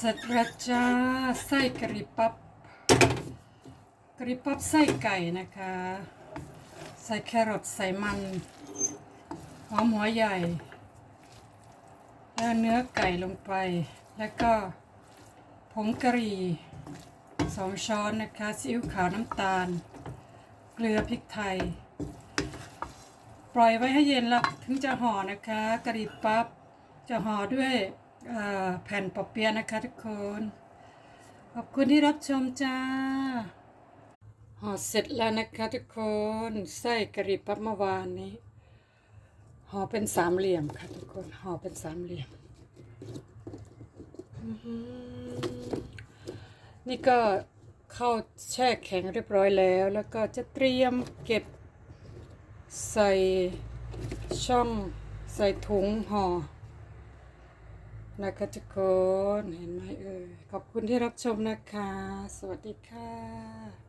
เสร็จแล้วจ้าไส้กะหรี่ปั๊บกะหรี่ปั๊บไส้ไก่นะคะ ใส่แครอทใส่มันหอมหัวใหญ่ แล้วเนื้อไก่ลงไป แล้วก็ผงกะหรี่สองช้อนนะคะซีอิ๊วขาวน้ำตาล เกลือพริกไทย ปล่อยไว้ให้เย็นแล้วถึงจะห่อนะคะกะหรี่ปั๊บจะห่อด้วย แผ่นปอเปียนะคะทุกคน ขอบคุณที่รับชมจ้าห่อเสร็จแล้วนะคะทุกคนไส้กะหรี่ปั๊บเมื่อวานนี้ห่อเป็นสามเหลี่ยมค่ะทุกคนห่อเป็นสามเหลี่ยมอื้อหือนี่ก็เข้าแช่แข็งเรียบร้อยแล้ว แล้วก็จะเตรียมเก็บใส่ช่องใส่ถุงห่อ นะคะทุกคนเห็นไหมเอ่ยขอบคุณที่รับชมนะคะ สวัสดีค่ะ